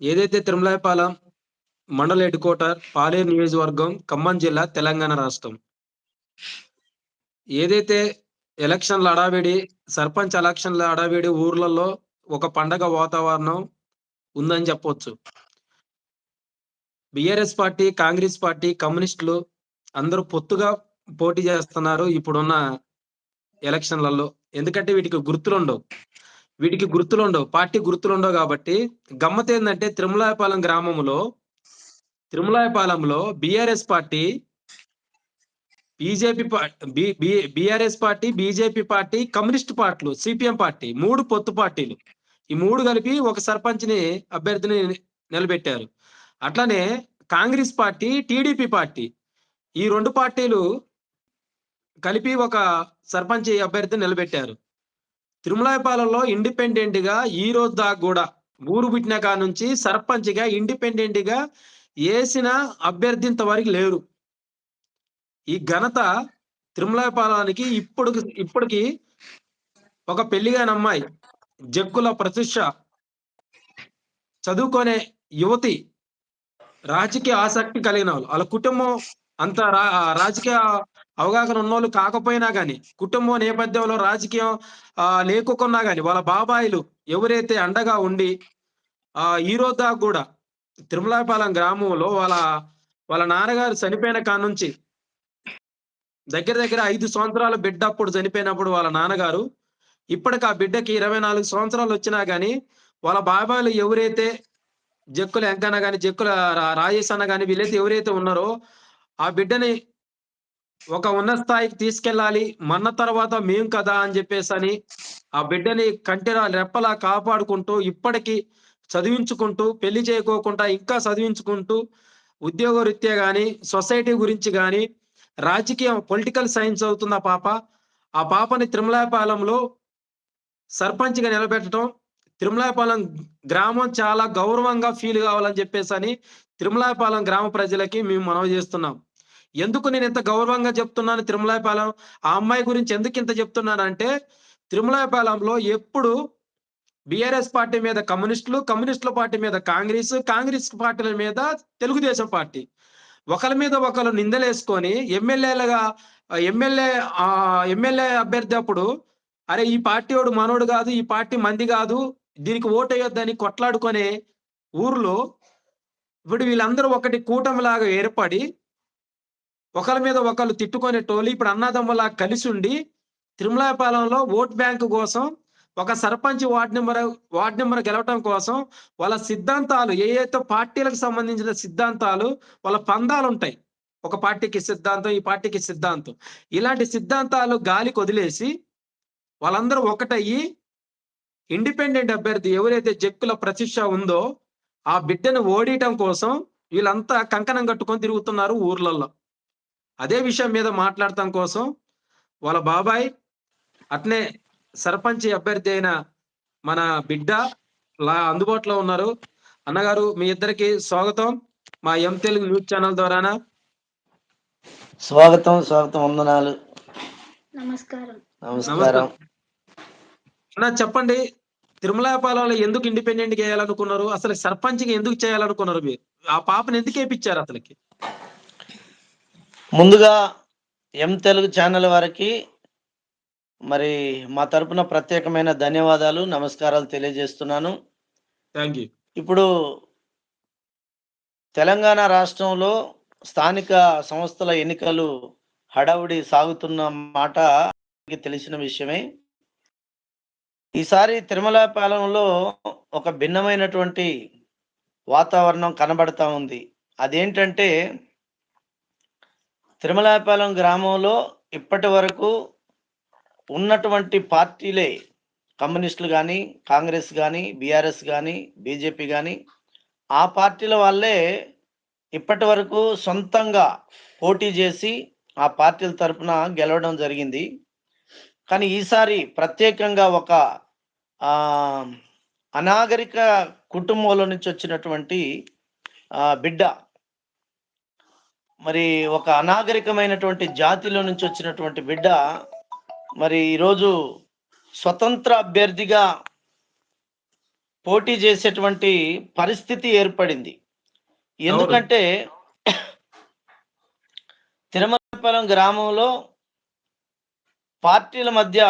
ఏదైతే తిరుమలాయపాలెం మండల head quarter పాలేరు నియోజకవర్గం ఖమ్మం జిల్లా తెలంగాణ రాష్ట్రం. ఏదైతే ఎలక్షన్ల అడావిడి సర్పంచ్ ఎలక్షన్ల అడావిడి ఊర్లలో ఒక పండగ వాతావరణం ఉందని చెప్పొచ్చు. బిఆర్ఎస్ పార్టీ కాంగ్రెస్ పార్టీ కమ్యూనిస్టులు అందరూ పొత్తుగా పోటీ చేస్తున్నారు ఇప్పుడున్న ఎలక్షన్లలో. ఎందుకంటే వీటికి గుర్తులుండవు. వీటికి గుర్తులు ఉండవు పార్టీ గుర్తులు ఉండవు కాబట్టి గమ్మత్ ఏంటంటే తిరుమలాయపాలెం గ్రామంలో తిరుమలాయపాలెంలో BRS party BJP BRS party BJP party communist పార్టీలు సిపిఎం పార్టీ మూడు పొత్తు పార్టీలు. ఈ మూడు కలిపి ఒక సర్పంచ్ని అభ్యర్థిని నిలబెట్టారు. అట్లానే కాంగ్రెస్ పార్టీ టీడీపీ పార్టీ ఈ రెండు పార్టీలు కలిపి ఒక సర్పంచ్ అభ్యర్థిని నిలబెట్టారు. తిరుమలాయపాలెంలో ఇండిపెండెంట్గా ఈ రోజు దాకా కూడా ఊరు పుట్టిన కాడ నుంచి సర్పంచ్గా ఇండిపెండెంట్గా వేసిన అభ్యర్థింత వారికి లేరు. ఈ ఘనత తిరుమలాయపాలెనికి ఇప్పుడు ఇప్పటికి ఒక పెళ్ళిగాని అమ్మాయి జగ్గుల ప్రతిష్ట చదువుకునే యువతి రాజకీయ ఆసక్తి కలిగిన వాళ్ళు. వాళ్ళ కుటుంబం అంత రా రాజకీయ అవగాహన ఉన్నోళ్ళు కాకపోయినా కానీ కుటుంబం నేపథ్యంలో రాజకీయం ఆ లేకున్నా కానీ వాళ్ళ బాబాయిలు ఎవరైతే అండగా ఉండి ఆ ఈరోజు దాకా కూడా తిరుమలాపాలెం గ్రామంలో వాళ్ళ వాళ్ళ నాన్నగారు చనిపోయిన కాడ నుంచి దగ్గర దగ్గర ఐదు సంవత్సరాల బిడ్డ అప్పుడు చనిపోయినప్పుడు వాళ్ళ నాన్నగారు ఇప్పటికి ఆ బిడ్డకి ఇరవై నాలుగు సంవత్సరాలు వచ్చినా కానీ వాళ్ళ బాబాయిలు ఎవరైతే జక్కుల వెంకన్న కానీ జక్కుల రాజేష్ అన్న కానీ వీళ్ళైతే ఎవరైతే ఉన్నారో ఆ బిడ్డని ఒక ఉన్నత స్థాయికి తీసుకెళ్ళాలి మన్న తర్వాత మేం కదా అని చెప్పేసి అని ఆ బిడ్డని కంటిరా రెప్పలా కాపాడుకుంటూ ఇప్పటికీ చదివించుకుంటూ పెళ్ళి చేయకోకుండా ఇంకా చదివించుకుంటూ ఉద్యోగ రీత్యా కానీ సొసైటీ గురించి కానీ రాజకీయం పొలిటికల్ సైన్స్ అవుతుంది ఆ పాప ఆ పాపని తిరుమలాపాలెంలో సర్పంచ్గా నిలబెట్టడం తిరుమలాపాలెం గ్రామం చాలా గౌరవంగా ఫీల్ కావాలని చెప్పేసి అని తిరుమలాపాలెం గ్రామ ప్రజలకి మేము మనవి చేస్తున్నాం. ఎందుకు నేను ఇంత గౌరవంగా చెప్తున్నాను తిరుమలాయపాలెం ఆ అమ్మాయి గురించి ఎందుకు ఇంత చెప్తున్నానంటే తిరుమలాయపాలెంలో ఎప్పుడు బిఆర్ఎస్ పార్టీ మీద కమ్యూనిస్టులు కమ్యూనిస్టుల పార్టీ మీద కాంగ్రెస్ కాంగ్రెస్ పార్టీల మీద తెలుగుదేశం పార్టీ. ఒకరి మీద ఒకరు నిందలేసుకొని ఎమ్మెల్యేలుగా ఎమ్మెల్యే ఎమ్మెల్యే అభ్యర్థి అప్పుడు అరే ఈ పార్టీ వాడు మనోడు కాదు ఈ పార్టీ మంది కాదు దీనికి ఓటు వేయొద్దని కొట్లాడుకునే ఊర్లో ఇప్పుడు వీళ్ళందరూ ఒకటి కూటమిలాగా ఏర్పడి ఒకరి మీద ఒకరు తిట్టుకునేటోళ్ళు ఇప్పుడు అన్నదమ్ములా కలిసి ఉండి తిరుమలాపాలెంలో ఓట్ బ్యాంకు కోసం ఒక sarpanch ward number ward number గెలవటం కోసం వాళ్ళ సిద్ధాంతాలు ఏ అయితే పార్టీలకు సంబంధించిన సిద్ధాంతాలు వాళ్ళ పందాలు ఉంటాయి ఒక పార్టీకి సిద్ధాంతం ఈ పార్టీకి సిద్ధాంతం. ఇలాంటి సిద్ధాంతాలు గాలికి వదిలేసి వాళ్ళందరూ ఒకటయ్యి ఇండిపెండెంట్ అభ్యర్థి ఎవరైతే జక్కుల ప్రతిష్ట ఉందో ఆ బిడ్డను ఓడియటం కోసం వీళ్ళంతా కంకణం కట్టుకొని తిరుగుతున్నారు ఊర్లలో అదే విషయం మీద మాట్లాడటం కోసం వాళ్ళ బాబాయ్ అట్నే సర్పంచ్ అభ్యర్థి అయిన మన బిడ్డ లా అందుబాటులో ఉన్నారు. అన్నగారు మీ ఇద్దరికి స్వాగతం. మా ఎం తెలుగు న్యూస్ ఛానల్ ద్వారానా? స్వాగతం స్వాగతం వందనాలు. నమస్కారం. నమస్కారం. అన్న చెప్పండి. తిరుమలాపాలెంలో ఎందుకు ఇండిపెండెంట్ చేయాలనుకున్నారు అసలు సర్పంచ్ ఎందుకు చేయాలనుకున్నారు మీరు? ఆ పాపను ఎందుకు వేయించారు అసలుకి? ముందుగా ఎం తెలుగు ఛానల్ వారికి మరి మా తరపున ప్రత్యేకమైన ధన్యవాదాలు నమస్కారాలు తెలియజేస్తున్నాను. థ్యాంక్ యూ ఇప్పుడు తెలంగాణ రాష్ట్రంలో స్థానిక సంస్థల ఎన్నికలు హడావుడి సాగుతున్న మాట తెలిసిన విషయమే. ఈసారి తిరుమలపాలెంలో ఒక భిన్నమైనటువంటి వాతావరణం కనబడతా ఉంది. అదేంటంటే తిరుమలాపాలెం గ్రామంలో ఇప్పటి వరకు ఉన్నటువంటి పార్టీలే కమ్యూనిస్టులు కానీ కాంగ్రెస్ కానీ బీఆర్ఎస్ కానీ బీజేపీ కానీ ఆ పార్టీల వాళ్ళే ఇప్పటి వరకు సొంతంగా పోటీ చేసి ఆ పార్టీల తరఫున గెలవడం జరిగింది. కానీ ఈసారి ప్రత్యేకంగా ఒక అనాగరిక కుటుంబంలో నుంచి వచ్చినటువంటి బిడ్డ మరి ఒక అనాగరికమైనటువంటి జాతిలో నుంచి వచ్చినటువంటి బిడ్డ మరి ఈరోజు స్వతంత్ర అభ్యర్థిగా పోటీ చేసేటువంటి పరిస్థితి ఏర్పడింది. ఎందుకంటే తిరుమలపాలెం గ్రామంలో పార్టీల మధ్య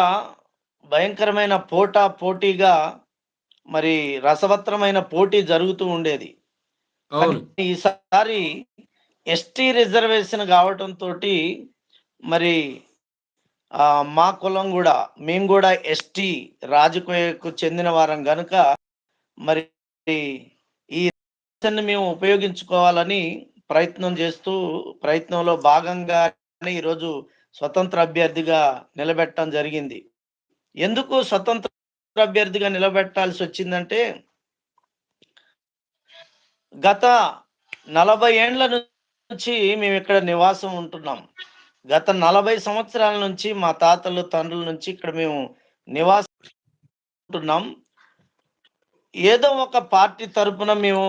భయంకరమైన పోటా పోటీగా మరి రసవత్రమైన పోటీ జరుగుతూ ఉండేది. ఈసారి ఎస్టీ రిజర్వేషన్ కావటంతో మరి మా కులం కూడా మేము కూడా ఎస్టీ రాజకీయకు చెందిన వారం కనుక మరి ఈ మేము ఉపయోగించుకోవాలని ప్రయత్నం చేస్తూ ప్రయత్నంలో భాగంగా ఈరోజు స్వతంత్ర అభ్యర్థిగా నిలబెట్టడం జరిగింది. ఎందుకు స్వతంత్ర అభ్యర్థిగా నిలబెట్టాల్సి వచ్చిందంటే గత నలభై ఏండ్ల నుంచి మేము ఇక్కడ నివాసం ఉంటున్నాం. గత నలభై సంవత్సరాల నుంచి మా తాతలు తండ్రుల నుంచి ఇక్కడ మేము నివాసం ఉంటున్నాం. ఏదో ఒక పార్టీ తరపున మేము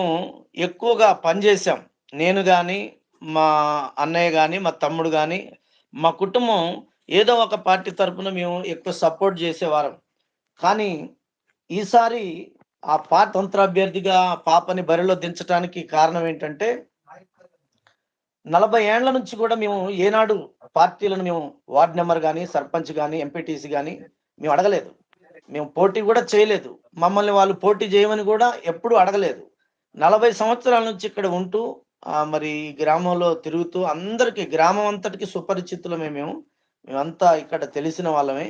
ఎక్కువగా పనిచేసాం నేను కానీ మా అన్నయ్య కానీ మా తమ్ముడు కానీ మా కుటుంబం ఏదో ఒక పార్టీ తరపున మేము ఎక్కువ సపోర్ట్ చేసేవారం. కానీ ఈసారి ఆ పార్టీ తంత్ర అభ్యర్థిగా పాపని బరిలో దించడానికి కారణం ఏంటంటే నలభై ఏండ్ల నుంచి కూడా మేము ఏనాడు పార్టీలను మేము వార్డ్ నెంబర్ కానీ సర్పంచ్ కానీ ఎంపీటీసీ కానీ మేము అడగలేదు. మేము పోటీ కూడా చేయలేదు. మమ్మల్ని వాళ్ళు పోటీ చేయమని కూడా ఎప్పుడు అడగలేదు. నలభై సంవత్సరాల నుంచి ఇక్కడ ఉంటూ ఆ, మరి ఈ గ్రామంలో తిరుగుతూ అందరికి గ్రామం అంతటికి సుపరిచితులమే మేము. మేమంతా ఇక్కడ తెలిసిన వాళ్ళమే.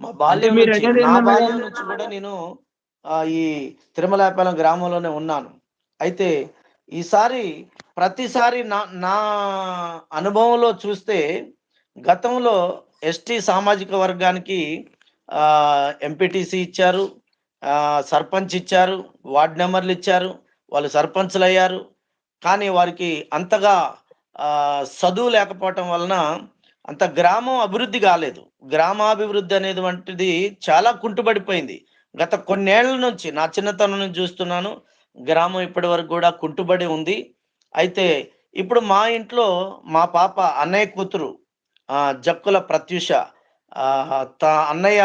మా బాల్యం నుంచి నా బాల్యం నుంచి కూడా నేను ఆ, ఈ తిరుమలాపాలెం గ్రామంలోనే ఉన్నాను. అయితే ఈసారి ప్రతిసారి నా నా అనుభవంలో చూస్తే గతంలో ఎస్టీ సామాజిక వర్గానికి ఎంపీటీసీ ఇచ్చారు సర్పంచ్ ఇచ్చారు వార్డ్ నెంబర్లు ఇచ్చారు వాళ్ళు సర్పంచ్లు అయ్యారు కానీ వారికి అంతగా చదువు లేకపోవటం వలన అంత గ్రామం అభివృద్ధి కాలేదు. గ్రామాభివృద్ధి అనేది వంటిది చాలా కుంటుపడిపోయింది గత కొన్నేళ్ళ నుంచి నా చిన్నతనం నుంచి చూస్తున్నాను గ్రామం ఇప్పటి వరకు కూడా కుంటుబడి ఉంది. అయితే ఇప్పుడు మా ఇంట్లో మా పాప అన్నయ్య కూతురు ఆ, జక్కుల ప్రత్యూష ఆ, త- అన్నయ్య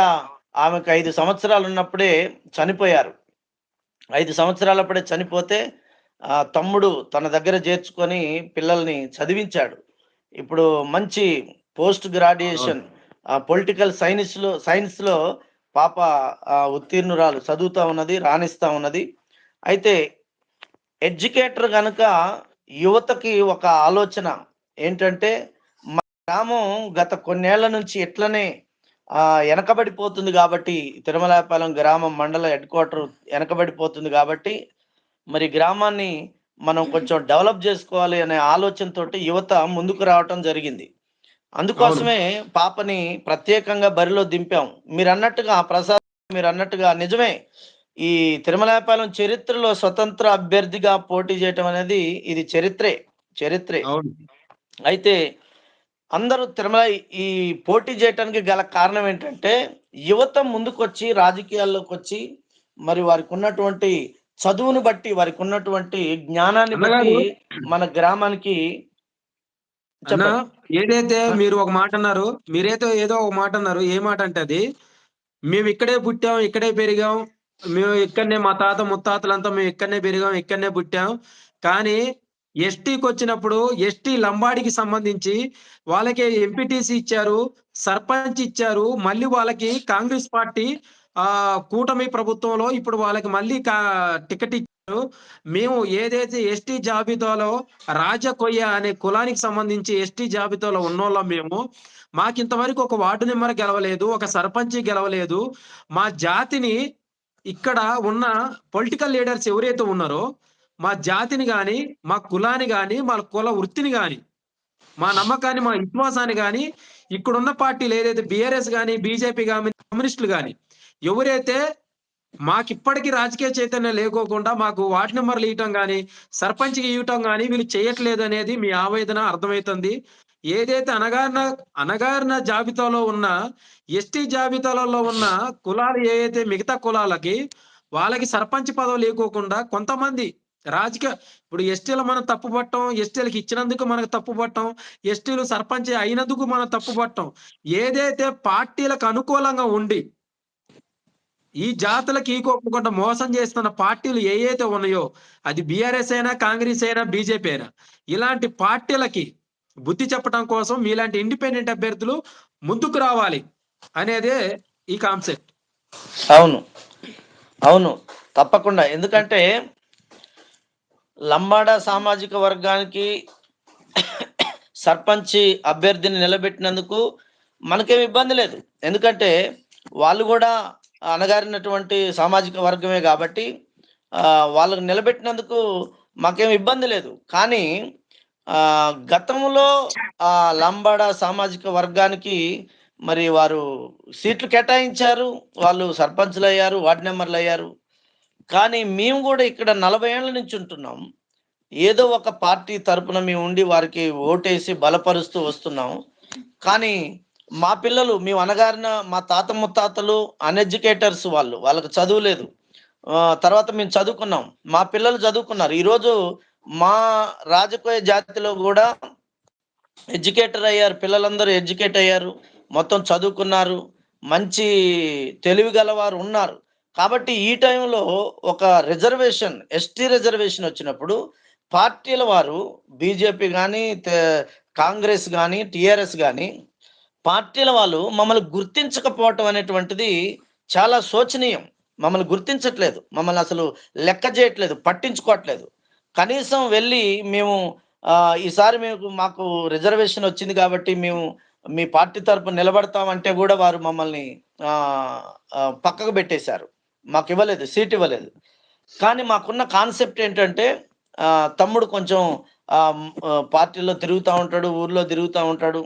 ఆమెకు ఐదు సంవత్సరాలు ఉన్నప్పుడే చనిపోయారు. ఐదు సంవత్సరాలప్పుడే చనిపోతే ఆ, తమ్ముడు తన దగ్గర చేర్చుకొని పిల్లల్ని చదివించాడు. ఇప్పుడు మంచి పోస్ట్ గ్రాడ్యుయేషన్ పొలిటికల్ సైన్స్లో సైన్స్లో పాప ఉత్తీర్ణురాలు చదువుతా ఉన్నది రాణిస్తా ఉన్నది. అయితే ఎడ్యుకేటర్ కనుక యువతకి ఒక ఆలోచన ఏంటంటే మన గ్రామం గత కొన్నేళ్ళ నుంచి ఎట్లనే ఆ, వెనకబడిపోతుంది కాబట్టి తిరుమలాపాలెం గ్రామం మండల హెడ్ క్వార్టర్ వెనకబడిపోతుంది కాబట్టి మరి గ్రామాన్ని మనం కొంచెం డెవలప్ చేసుకోవాలి అనే ఆలోచనతోటి యువత ముందుకు రావటం జరిగింది. అందుకోసమే పాపని ప్రత్యేకంగా బరిలో దింపాం. మీరు అన్నట్టుగా ప్రసాద్ మీరు అన్నట్టుగా నిజమే. ఈ తిరుమలాపాలెం చరిత్రలో స్వతంత్ర అభ్యర్థిగా పోటీ చేయటం అనేది ఇది చరిత్రే చరిత్రే. అయితే అందరూ తిరుమల ఈ పోటీ చేయటానికి గల కారణం ఏంటంటే యువత ముందుకొచ్చి రాజకీయాల్లోకి వచ్చి మరి వారికి ఉన్నటువంటి చదువును బట్టి వారికి ఉన్నటువంటి జ్ఞానాన్ని బట్టి మన గ్రామానికి ఏదైతే మీరు ఒక మాట అన్నారు మీరైతే ఏదో ఒక మాట అన్నారు ఏ మాట అంటే అది మేము ఇక్కడే పుట్టాం ఇక్కడే పెరిగాం మేము ఇక్కడనే మా తాత ముత్తాతలంతా మేము ఇక్కడనే పెరిగాం ఇక్కడనే పుట్టాం. కానీ ఎస్టీకి వచ్చినప్పుడు ఎస్టీ లంబాడికి సంబంధించి వాళ్ళకి ఎంపీటీసీ ఇచ్చారు సర్పంచ్ ఇచ్చారు. మళ్ళీ వాళ్ళకి కాంగ్రెస్ పార్టీ ఆ కూటమి ప్రభుత్వంలో ఇప్పుడు వాళ్ళకి మళ్ళీ టికెట్ ఇచ్చారు. మేము ఏదైతే ఎస్టీ జాబితాలో రాజకొయ్య అనే కులానికి సంబంధించి ఎస్టీ జాబితాలో ఉన్నోళ్ళం మేము మాకు ఇంతవరకు ఒక వార్డు నెంబర్ గెలవలేదు ఒక సర్పంచ్ గెలవలేదు. మా జాతిని ఇక్కడ ఉన్న పొలిటికల్ లీడర్స్ ఎవరైతే ఉన్నారో మా జాతిని గాని మా కులాన్ని గాని మా కుల వృత్తిని గాని మా నమ్మకాన్ని మా విశ్వాసాన్ని గాని ఇక్కడున్న పార్టీలు ఏదైతే బిఆర్ఎస్ గాని బీజేపీ గాని కమ్యూనిస్టులు గాని ఎవరైతే మాకు ఇప్పటికీ రాజకీయ చైతన్యం లేకోకుండా మాకు వార్డు నెంబర్లు ఇవ్వటం కానీ సర్పంచ్కి ఇవ్వటం కానీ వీళ్ళు చేయట్లేదు అనేది మీ ఆవేదన అర్థమవుతుంది. ఏదైతే అనగారిన అనగారిన జాబితాలో ఉన్న ఎస్టీ జాబితాలలో ఉన్న కులాలు ఏవైతే మిగతా కులాలకి వాళ్ళకి సర్పంచ్ పదవులు లేకోకుండా కొంతమంది రాజకీయ ఇప్పుడు ఎస్టీలు మనం తప్పు పట్టం ఎస్టీలకు ఇచ్చినందుకు మనకు తప్పు పట్టం ఎస్టీలు సర్పంచ్ అయినందుకు మనం తప్పు పట్టం ఏదైతే పార్టీలకు అనుకూలంగా ఉండి ఈ జాతులకు ఈకోకుండా మోసం చేస్తున్న పార్టీలు ఏ ఉన్నాయో అది బీఆర్ఎస్ అయినా కాంగ్రెస్ అయినా బీజేపీ అయినా ఇలాంటి పార్టీలకి బుద్ధి చెప్పడం కోసం మీలాంటి ఇండిపెండెంట్ అభ్యర్థులు ముందుకు రావాలి అనేదే ఈ కాన్సెప్ట్. అవును. అవును. తప్పకుండా. ఎందుకంటే లంబాడ సామాజిక వర్గానికి సర్పంచ్ అభ్యర్థిని నిలబెట్టినందుకు మనకేం ఇబ్బంది లేదు. ఎందుకంటే వాళ్ళు కూడా అనగారినటువంటి సామాజిక వర్గమే కాబట్టి వాళ్ళకు నిలబెట్టినందుకు మాకేం ఇబ్బంది లేదు. కానీ గతంలో ఆ లంబాడ సామాజిక వర్గానికి మరి వారు సీట్లు కేటాయించారు వాళ్ళు సర్పంచ్లు అయ్యారు వార్డు మెంబర్లు అయ్యారు కానీ మేము కూడా ఇక్కడ నలభై ఏళ్ళ నుంచి ఉంటున్నాం. ఏదో ఒక పార్టీ తరపున మేము ఉండి వారికి ఓటేసి బలపరుస్తూ వస్తున్నాం. కానీ మా పిల్లలు మేము అనగారిన మా తాత ముత్తాతలు అన్ఎడ్యుకేటర్స్ వాళ్ళు వాళ్ళకి చదువు లేదు. తర్వాత మేము చదువుకున్నాం. మా పిల్లలు చదువుకున్నారు. ఈరోజు మా రాజకీయ జాతిలో కూడా ఎడ్యుకేటర్ అయ్యారు పిల్లలందరూ ఎడ్యుకేట్ అయ్యారు మొత్తం చదువుకున్నారు మంచి తెలివి గలవారు ఉన్నారు. కాబట్టి ఈ టైంలో ఒక రిజర్వేషన్ ఎస్టీ రిజర్వేషన్ వచ్చినప్పుడు పార్టీల వారు బీజేపీ కానీ కాంగ్రెస్ కానీ టీఆర్ఎస్ కానీ పార్టీల వాళ్ళు మమ్మల్ని గుర్తించకపోవటం అనేటువంటిది చాలా శోచనీయం. మమ్మల్ని గుర్తించట్లేదు. మమ్మల్ని అసలు లెక్క చేయట్లేదు పట్టించుకోవట్లేదు. కనీసం వెళ్ళి మేము ఈసారి మేము మాకు రిజర్వేషన్ వచ్చింది కాబట్టి మేము మీ పార్టీ తరపున నిలబడతామంటే కూడా వారు మమ్మల్ని పక్కకు పెట్టేశారు. మాకు ఇవ్వలేదు సీట్ ఇవ్వలేదు. కానీ మాకున్న కాన్సెప్ట్ ఏంటంటే తమ్ముడు కొంచెం పార్టీలో తిరుగుతూ ఉంటాడు ఊర్లో తిరుగుతూ ఉంటాడు.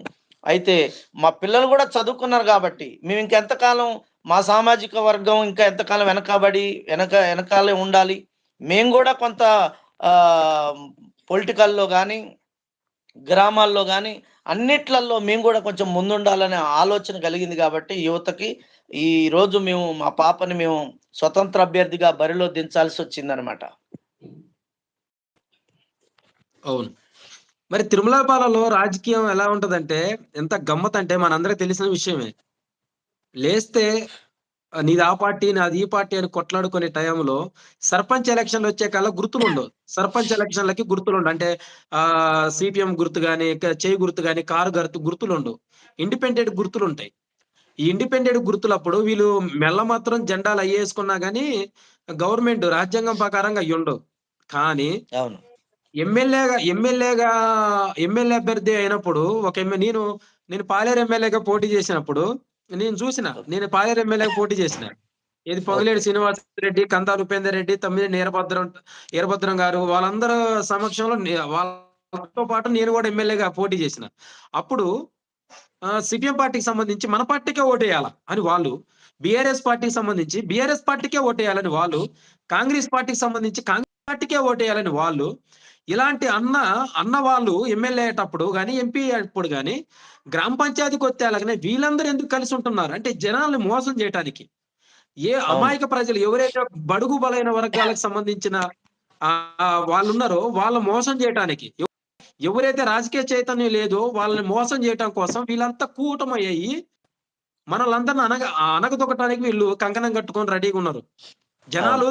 అయితే మా పిల్లలు కూడా చదువుకున్నారు కాబట్టి మేము ఇంకెంతకాలం మా సామాజిక వర్గం ఇంకా ఎంతకాలం వెనకబడి వెనక వెనకాలే ఉండాలి. మేము కూడా కొంత పొలిటికల్లో కానీ గ్రామాల్లో కానీ అన్నిట్లలో మేము కూడా కొంచెం ముందుండాలనే ఆలోచన కలిగింది కాబట్టి యువతకి ఈ రోజు మేము మా పాపని మేము స్వతంత్ర అభ్యర్థిగా బరిలో దించాల్సి వచ్చిందనమాట అవును. మరి తిరుమలపాలలో రాజకీయం ఎలా ఉంటదంటే ఎంత గమ్మత్ అంటే మనందరికి తెలిసిన విషయమే. లేస్తే నీది ఆ పార్టీ నాది ఈ పార్టీ అని కొట్లాడుకునే టైంలో సర్పంచ్ ఎలక్షన్లు వచ్చే కల్లా గుర్తులు ఉండవు సర్పంచ్ ఎలక్షన్లకి గుర్తులు ఉండవు అంటే ఆ సిపిఎం గుర్తు గాని క- చేయి గుర్తు గాని కారు గుర్తు గుర్తులు ఉండవు ఇండిపెండెంట్ గుర్తులు ఉంటాయి ఈ ఇండిపెండెంట్ గుర్తులప్పుడు వీళ్ళు మెల్ల మాత్రం జెండాలు అయ్యేసుకున్నా గానీ గవర్నమెంట్ రాజ్యాంగం ప్రకారంగా ఉండవు. కానీ ఎమ్మెల్యేగా ఎమ్మెల్యేగా ఎమ్మెల్యే అభ్యర్థి అయినప్పుడు ఒక నేను నేను పాలేరు ఎమ్మెల్యేగా పోటీ చేసినప్పుడు నేను చూసిన. నేను పాలేరు ఎమ్మెల్యేగా పోటీ చేసిన. ఇది పొంగులేడు శ్రీనివాస్ రెడ్డి కందా ఉపేందర్ రెడ్డి తమ్మిడి నీరభద్రం వీరభద్రం గారు వాళ్ళందరూ సమక్షంలో వాళ్ళతో పాటు నేను కూడా ఎమ్మెల్యేగా పోటీ చేసిన. అప్పుడు సిపిఎం పార్టీకి సంబంధించి మన పార్టీకే ఓటేయాలా అని వాళ్ళు బీఆర్ఎస్ పార్టీకి సంబంధించి బీఆర్ఎస్ పార్టీకే ఓటేయాలని వాళ్ళు కాంగ్రెస్ పార్టీకి సంబంధించి కాంగ్రెస్ పార్టీకే ఓటేయాలని వాళ్ళు ఇలాంటి అన్న అన్న వాళ్ళు ఎమ్మెల్యే అయ్యేటప్పుడు కానీ ఎంపీ అప్పుడు కానీ గ్రామ పంచాయతీకి వస్తే అలాగనే వీళ్ళందరూ ఎందుకు కలిసి ఉంటున్నారు? అంటే జనాల్ని మోసం చేయటానికి. ఏ అమాయక ప్రజలు ఎవరైతే బడుగు బలైన వర్గాలకు సంబంధించిన వాళ్ళు ఉన్నారో వాళ్ళ మోసం చేయటానికి. ఎవ- ఎవరైతే రాజకీయ చైతన్యం లేదో వాళ్ళని మోసం చేయటం కోసం వీళ్ళంతా కూటమయ్యాయి మనలందరిని అనగ అనగదొక్కటానికి వీళ్ళు కంకణం కట్టుకొని రెడీగా ఉన్నారు. జనాలు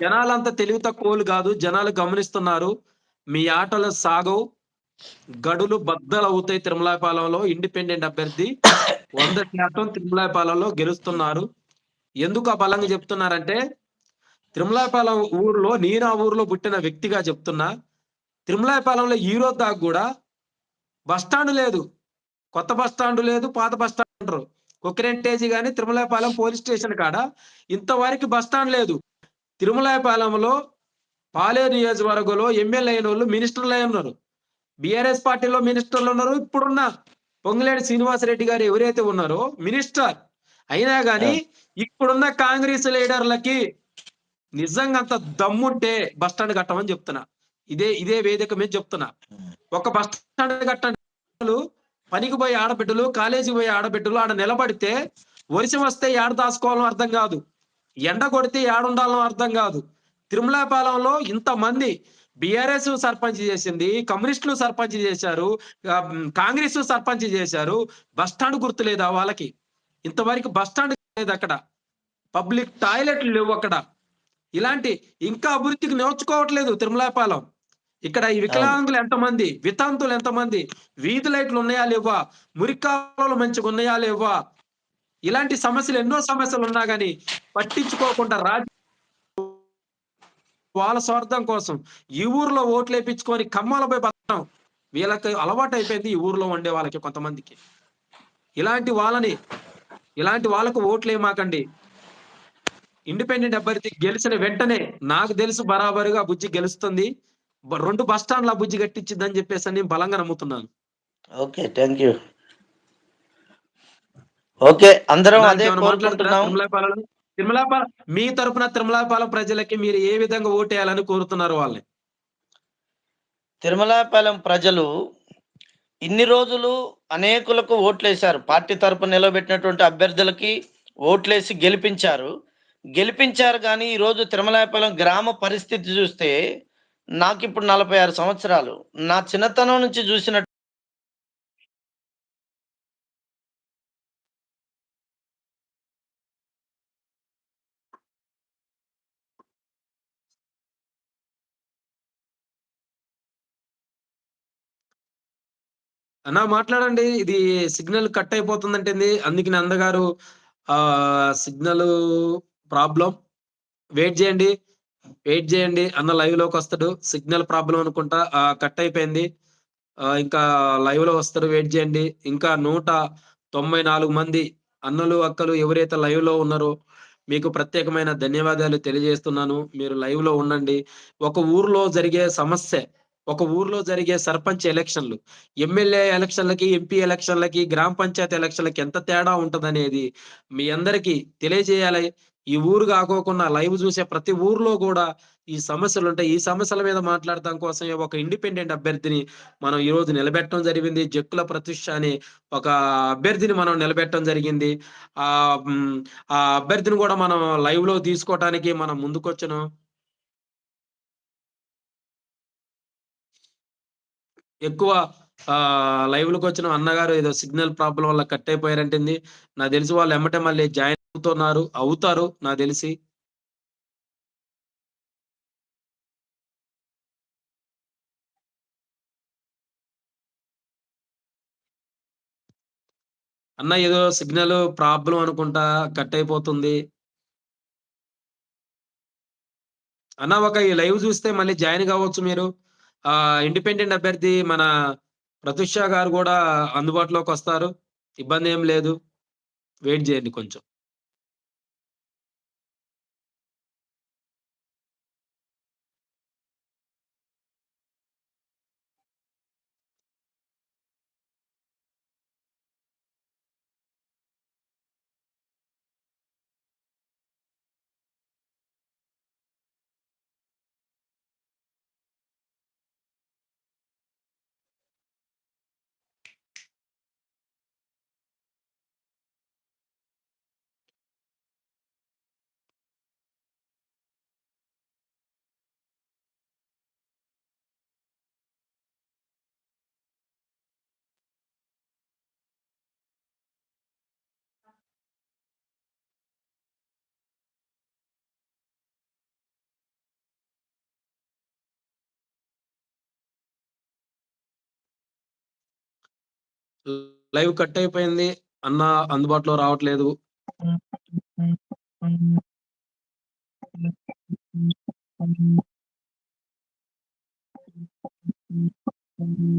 జనాలంతా తెలివి తక్కువలు కాదు జనాలు గమనిస్తున్నారు. మీ ఆటలు సాగవు. గడులు బద్దలు అవుతాయి తిరుమలాపాలెంలో ఇండిపెండెంట్ అభ్యర్థి వంద శాతం తిరుమలాపాలెంలో గెలుస్తున్నారు. ఎందుకు ఆ బలంగా చెప్తున్నారంటే తిరుమలాపాలెం ఊర్లో నేను ఆ ఊర్లో పుట్టిన వ్యక్తిగా చెప్తున్నా. తిరుమలాపాలెంలో ఈ రోజు దాకా కూడా బస్ స్టాండ్ లేదు. కొత్త బస్ స్టాండ్ లేదు పాత బస్ స్టాండ్ అంటారు. కుక్కరెంటేజీ కానీ తిరుమలాపాలెం పోలీస్ స్టేషన్ కాడ? ఇంతవరకు బస్ స్టాండ్ లేదు. తిరుమలాపాలెంలో పాలేరు నియోజకవర్గంలో ఎమ్మెల్యే అయిన వాళ్ళు మినిస్టర్లు అయి ఉన్నారు. బీఆర్ఎస్ పార్టీలో మినిస్టర్లు ఉన్నారు ఇప్పుడున్న పొంగులేటి శ్రీనివాసరెడ్డి గారు ఎవరైతే ఉన్నారో మినిస్టర్ అయినా గాని ఇప్పుడున్న కాంగ్రెస్ లీడర్లకి నిజంగా అంత దమ్ముంటే బస్ స్టాండ్ కట్టమని చెప్తున్నా. ఇదే ఇదే వేదిక మీద చెప్తున్నా. ఒక బస్ స్టాండ్ కట్టండి పనికి పోయే ఆడబిడ్డలు కాలేజీకి పోయే ఆడబిడ్డలు ఆడ నిలబడితే వర్షం వస్తే ఏడ దాచుకోవాలో అర్థం కాదు. ఎండ కొడితే ఏడుండాలని అర్థం కాదు. తిరుమలాపాలెంలో ఇంతమంది బిఆర్ఎస్ సర్పంచ్ చేసింది కమ్యూనిస్టులు సర్పంచ్ చేశారు కాంగ్రెస్ సర్పంచ్ చేశారు. బస్ స్టాండ్ గుర్తు లేదా వాళ్ళకి? ఇంతవరకు బస్ స్టాండ్ లేదు అక్కడ. పబ్లిక్ టాయిలెట్లు లేవు అక్కడ. ఇలాంటి ఇంకా అభివృద్ధికి నేర్చుకోవట్లేదు తిరుమలాపాలెం. ఇక్కడ ఈ వికలాంగులు ఎంతమంది వితాంతులు ఎంతమంది వీధి లైట్లు ఉన్నాయా లేవా? మురికాలు మంచిగా ఉన్నాయా లేవా? ఇలాంటి సమస్యలు ఎన్నో సమస్యలు ఉన్నా కానీ పట్టించుకోకుండా రాజ వాళ్ళ స్వార్థం కోసం ఈ ఊర్లో ఓట్లు వేపించుకొని కమ్మాలపై బతకడం వీళ్ళకి అలవాటు అయిపోయింది ఈ ఊర్లో ఉండే వాళ్ళకి కొంతమందికి. ఇలాంటి వాళ్ళని ఇలాంటి వాళ్ళకు ఓట్లు ఏమాకండి? ఇండిపెండెంట్ అభ్యర్థి గెలిచిన వెంటనే నాకు తెలుసు బరాబరుగా బుజ్జి గెలుస్తుంది. రెండు బస్ స్టాండ్ల బుజ్జి కట్టించిద్దని చెప్పేసి అని నేను బలంగా నమ్ముతున్నాను. ఓకే థ్యాంక్ యూ ఓకే అందరం అదే కోరుకుంటున్నాం. తిరుమలాపాలెం మీ తరపున తిరుమలాపాలెం ప్రజలకి మీరు ఏ విధంగా ఓటేయాలని కోరుతున్నారు వాళ్ళని? తిరుమలాపాలెం ప్రజలు ఇన్ని రోజులు అనేకులకు ఓట్లేశారు. పార్టీ తరపున నిలబెట్టినటువంటి అభ్యర్థులకి ఓట్లేసి గెలిపించారు. గెలిపించారు కానీ ఈరోజు తిరుమలాపాలెం గ్రామ పరిస్థితి చూస్తే నాకు ఇప్పుడు నలభై ఆరు సంవత్సరాలు. నా చిన్నతనం నుంచి చూసిన అన్నా మాట్లాడండి. ఇది సిగ్నల్ కట్ అయిపోతుందంటే అందుకే అందగారు ఆ సిగ్నల్ ప్రాబ్లం. వెయిట్ చేయండి. వెయిట్ చేయండి. అన్న లైవ్లోకి వస్తాడు. సిగ్నల్ ప్రాబ్లం అనుకుంటా ఆ కట్ అయిపోయింది. ఇంకా లైవ్లో వస్తాడు. వెయిట్ చేయండి. ఇంకా నూట తొంభై నాలుగు మంది అన్నలు అక్కలు ఎవరైతే లైవ్లో ఉన్నారో మీకు ప్రత్యేకమైన ధన్యవాదాలు తెలియజేస్తున్నాను. మీరు లైవ్లో ఉండండి. ఒక ఊర్లో జరిగే సమస్య ఒక ఊర్లో జరిగే సర్పంచ్ ఎలక్షన్లు ఎమ్మెల్యే ఎలక్షన్లకి ఎంపీ ఎలక్షన్లకి గ్రామ పంచాయతీ ఎలక్షన్లకి ఎంత తేడా ఉంటదనేది మీ అందరికీ తెలియజేయాలి. ఈ ఊరు కాకోకుండా లైవ్ చూసే ప్రతి ఊర్లో కూడా ఈ సమస్యలు ఉంటాయి. ఈ సమస్యల మీద మాట్లాడటం కోసం ఒక ఇండిపెండెంట్ అభ్యర్థిని మనం ఈ రోజు నిలబెట్టడం జరిగింది. జక్కుల ప్రతిష్ట అని ఒక అభ్యర్థిని మనం నిలబెట్టడం జరిగింది. ఆ ఆ అభ్యర్థిని కూడా మనం లైవ్లో తీసుకోవటానికి మనం ముందుకొచ్చాను. ఎక్కువ ఆ లైవ్లోకి వచ్చిన అన్నగారు ఏదో సిగ్నల్ ప్రాబ్లం వల్ల కట్ అయిపోయారంటుంది. నాకు తెలిసి వాళ్ళు ఎమ్మటే మళ్ళీ జాయిన్ అవుతున్నారు అవుతారు నాకు తెలిసి. అన్న ఏదో సిగ్నల్ ప్రాబ్లం అనుకుంటా కట్ అయిపోతుంది. అన్న ఒక ఈ లైవ్ చూస్తే మళ్ళీ జాయిన్ కావచ్చు మీరు? ఆ ఇండిపెండెంట్ అభ్యర్థి మన ప్రతుష గారు కూడా అందుబాటులోకి వస్తారు. ఇబ్బంది ఏం లేదు. వెయిట్ చేయండి కొంచెం. లైవ్ కట్ అయిపోయింది అన్న అందుబాటులో రావట్లేదు Mm-hmm.